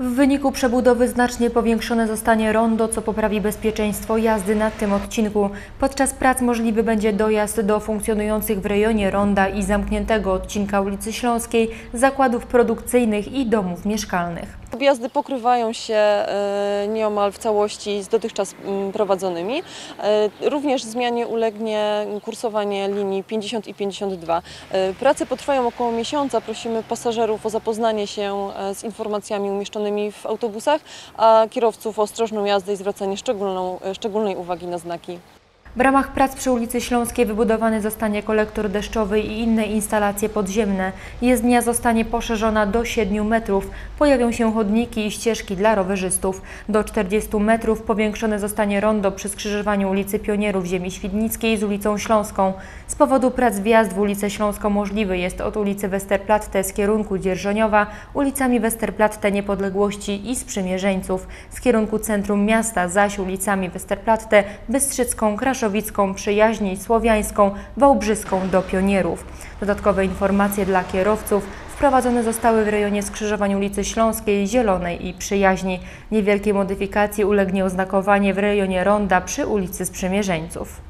wyniku przebudowy znacznie powiększone zostanie rondo, co poprawi bezpieczeństwo jazdy na tym odcinku. Podczas prac możliwy będzie dojazd do funkcjonujących w rejonie ronda i zamkniętego odcinka ulicy Śląskiej, zakładów produkcyjnych i domów mieszkalnych. Objazdy pokrywają się e, nieomal w całości z dotychczas mm, prowadzonymi. E, Również zmianie ulegnie kursowanie linii 50 i 52. E, Prace potrwają około miesiąca. Prosimy pasażerów o zapoznanie się z informacjami umieszczonymi w autobusach, a kierowców ostrożną jazdę i zwracanie e, szczególnej uwagi na znaki. W ramach prac przy ulicy Śląskiej wybudowany zostanie kolektor deszczowy i inne instalacje podziemne. Jezdnia zostanie poszerzona do 7 metrów. Pojawią się chodniki i ścieżki dla rowerzystów. Do 40 metrów powiększone zostanie rondo przy skrzyżowaniu ulicy Pionierów Ziemi Świdnickiej z ulicą Śląską. Z powodu prac wjazd w ulicę Śląską możliwy jest od ulicy Westerplatte z kierunku Dzierżoniowa, ulicami Westerplatte Niepodległości i Sprzymierzeńców. Z kierunku centrum miasta zaś ulicami Westerplatte, Bystrzycką, Kraszowicką, Przyjaźni, Słowiańską, Wałbrzyską do Pionierów. Dodatkowe informacje dla kierowców wprowadzone zostały w rejonie skrzyżowań ulicy Śląskiej, Zielonej i Przyjaźni. Niewielkiej modyfikacji ulegnie oznakowanie w rejonie Ronda przy ulicy Sprzymierzeńców.